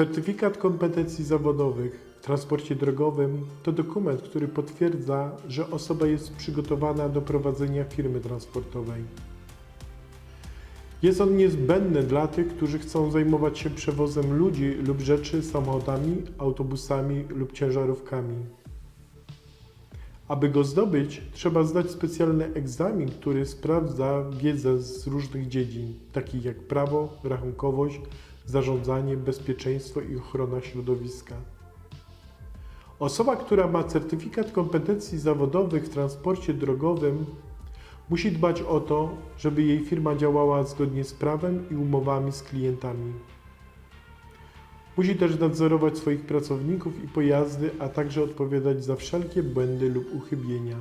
Certyfikat kompetencji zawodowych w transporcie drogowym to dokument, który potwierdza, że osoba jest przygotowana do prowadzenia firmy transportowej. Jest on niezbędny dla tych, którzy chcą zajmować się przewozem ludzi lub rzeczy samochodami, autobusami lub ciężarówkami. Aby go zdobyć, trzeba zdać specjalny egzamin, który sprawdza wiedzę z różnych dziedzin, takich jak prawo, rachunkowość, zarządzanie, bezpieczeństwo i ochrona środowiska. Osoba, która ma certyfikat kompetencji zawodowych w transporcie drogowym, musi dbać o to, żeby jej firma działała zgodnie z prawem i umowami z klientami. Musi też nadzorować swoich pracowników i pojazdy, a także odpowiadać za wszelkie błędy lub uchybienia.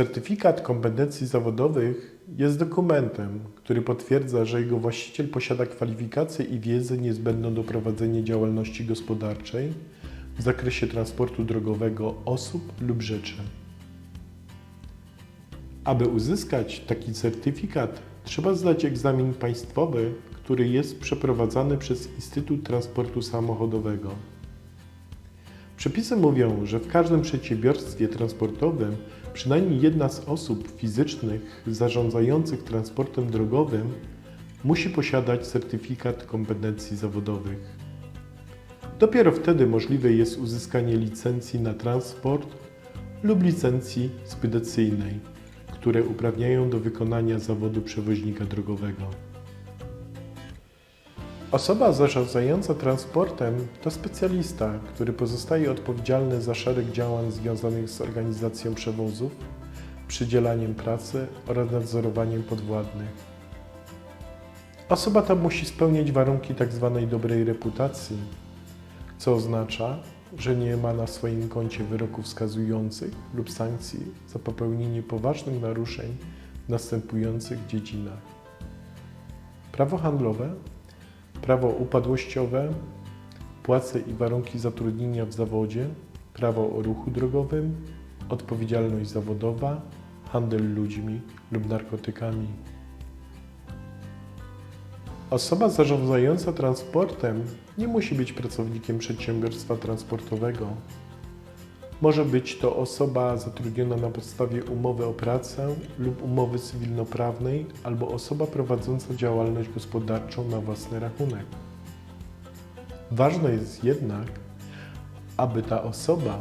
Certyfikat kompetencji zawodowych jest dokumentem, który potwierdza, że jego właściciel posiada kwalifikacje i wiedzę niezbędną do prowadzenia działalności gospodarczej w zakresie transportu drogowego osób lub rzeczy. Aby uzyskać taki certyfikat, trzeba zdać egzamin państwowy, który jest przeprowadzany przez Instytut Transportu Samochodowego. Przepisy mówią, że w każdym przedsiębiorstwie transportowym przynajmniej jedna z osób fizycznych zarządzających transportem drogowym musi posiadać certyfikat kompetencji zawodowych. Dopiero wtedy możliwe jest uzyskanie licencji na transport lub licencji spedycyjnej, które uprawniają do wykonania zawodu przewoźnika drogowego. Osoba zarządzająca transportem to specjalista, który pozostaje odpowiedzialny za szereg działań związanych z organizacją przewozów, przydzielaniem pracy oraz nadzorowaniem podwładnych. Osoba ta musi spełniać warunki tzw. dobrej reputacji, co oznacza, że nie ma na swoim koncie wyroków skazujących lub sankcji za popełnienie poważnych naruszeń w następujących dziedzinach: prawo handlowe, prawo upadłościowe, płace i warunki zatrudnienia w zawodzie, prawo o ruchu drogowym, odpowiedzialność zawodowa, handel ludźmi lub narkotykami. Osoba zarządzająca transportem nie musi być pracownikiem przedsiębiorstwa transportowego. Może być to osoba zatrudniona na podstawie umowy o pracę lub umowy cywilnoprawnej, albo osoba prowadząca działalność gospodarczą na własny rachunek. Ważne jest jednak, aby ta osoba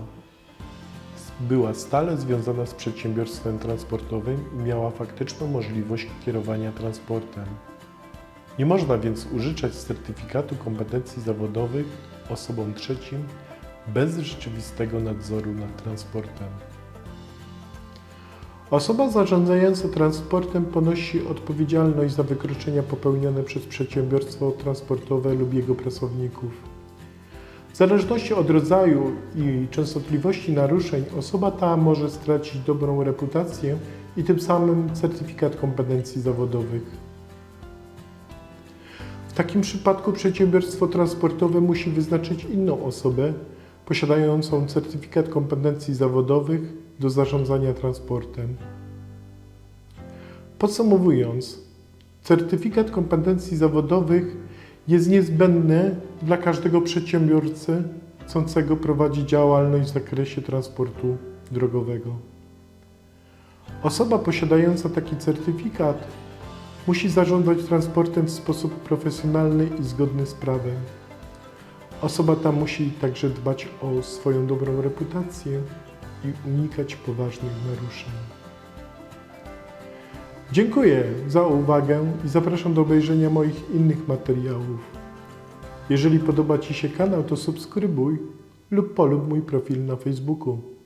była stale związana z przedsiębiorstwem transportowym i miała faktyczną możliwość kierowania transportem. Nie można więc użyczać certyfikatu kompetencji zawodowych osobom trzecim bez rzeczywistego nadzoru nad transportem. Osoba zarządzająca transportem ponosi odpowiedzialność za wykroczenia popełnione przez przedsiębiorstwo transportowe lub jego pracowników. W zależności od rodzaju i częstotliwości naruszeń, osoba ta może stracić dobrą reputację i tym samym certyfikat kompetencji zawodowych. W takim przypadku przedsiębiorstwo transportowe musi wyznaczyć inną osobę posiadającą certyfikat kompetencji zawodowych do zarządzania transportem. Podsumowując, certyfikat kompetencji zawodowych jest niezbędny dla każdego przedsiębiorcy chcącego prowadzić działalność w zakresie transportu drogowego. Osoba posiadająca taki certyfikat musi zarządzać transportem w sposób profesjonalny i zgodny z prawem. Osoba ta musi także dbać o swoją dobrą reputację i unikać poważnych naruszeń. Dziękuję za uwagę i zapraszam do obejrzenia moich innych materiałów. Jeżeli podoba Ci się kanał, to subskrybuj lub polub mój profil na Facebooku.